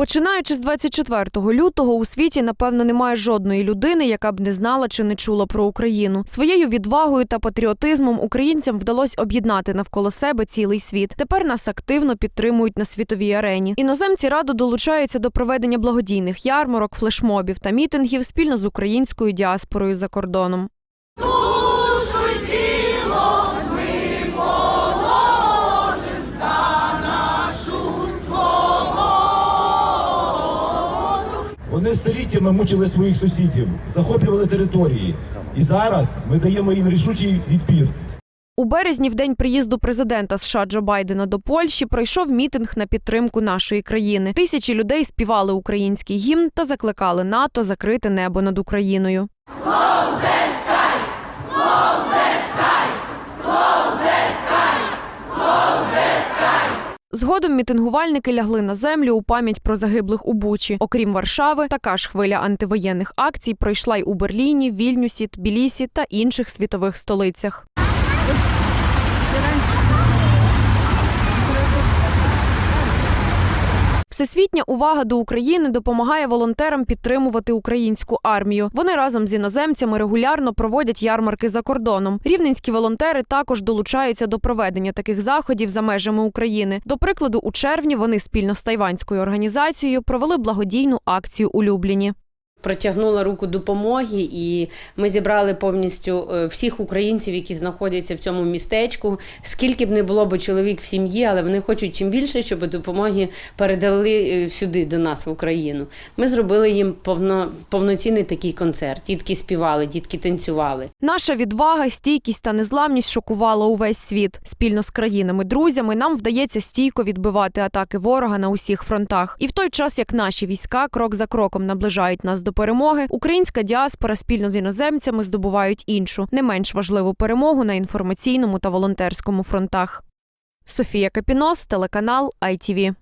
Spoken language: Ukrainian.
Починаючи з 24 лютого, у світі напевно немає жодної людини, яка б не знала чи не чула про Україну. Своєю відвагою та патріотизмом українцям вдалося об'єднати навколо себе цілий світ. Тепер нас активно підтримують на світовій арені. Іноземці радо долучаються до проведення благодійних ярмарок, флешмобів та мітингів спільно з українською діаспорою за кордоном. Вони століттями мучили своїх сусідів, захоплювали території. І зараз ми даємо їм рішучий відпір. У березні, в день приїзду президента США Джо Байдена до Польщі, пройшов мітинг на підтримку нашої країни. Тисячі людей співали український гімн та закликали НАТО закрити небо над Україною. Згодом мітингувальники лягли на землю у пам'ять про загиблих у Бучі. Окрім Варшави, така ж хвиля антивоєнних акцій пройшла й у Берліні, Вільнюсі, Тбілісі та інших світових столицях. Всесвітня увага до України допомагає волонтерам підтримувати українську армію. Вони разом з іноземцями регулярно проводять ярмарки за кордоном. Рівненські волонтери також долучаються до проведення таких заходів за межами України. До прикладу, у червні вони спільно з тайванською організацією провели благодійну акцію у Любліні. Протягнула руку допомоги, і ми зібрали повністю е, всіх українців, які знаходяться в цьому містечку. Скільки б не було б чоловік в сім'ї, але вони хочуть чим більше, щоб допомоги передали е, сюди до нас в Україну. Ми зробили їм повно, повноцінний такий концерт. Дітки співали, дітки танцювали. Наша відвага, стійкість та незламність шокувала увесь світ. Спільно з країнами-друзями нам вдається стійко відбивати атаки ворога на усіх фронтах. І в той час, як наші війська крок за кроком наближають нас до перемоги, українська діаспора спільно з іноземцями здобувають іншу, не менш важливу перемогу на інформаційному та волонтерському фронтах. Софія Капінос, телеканал ITV.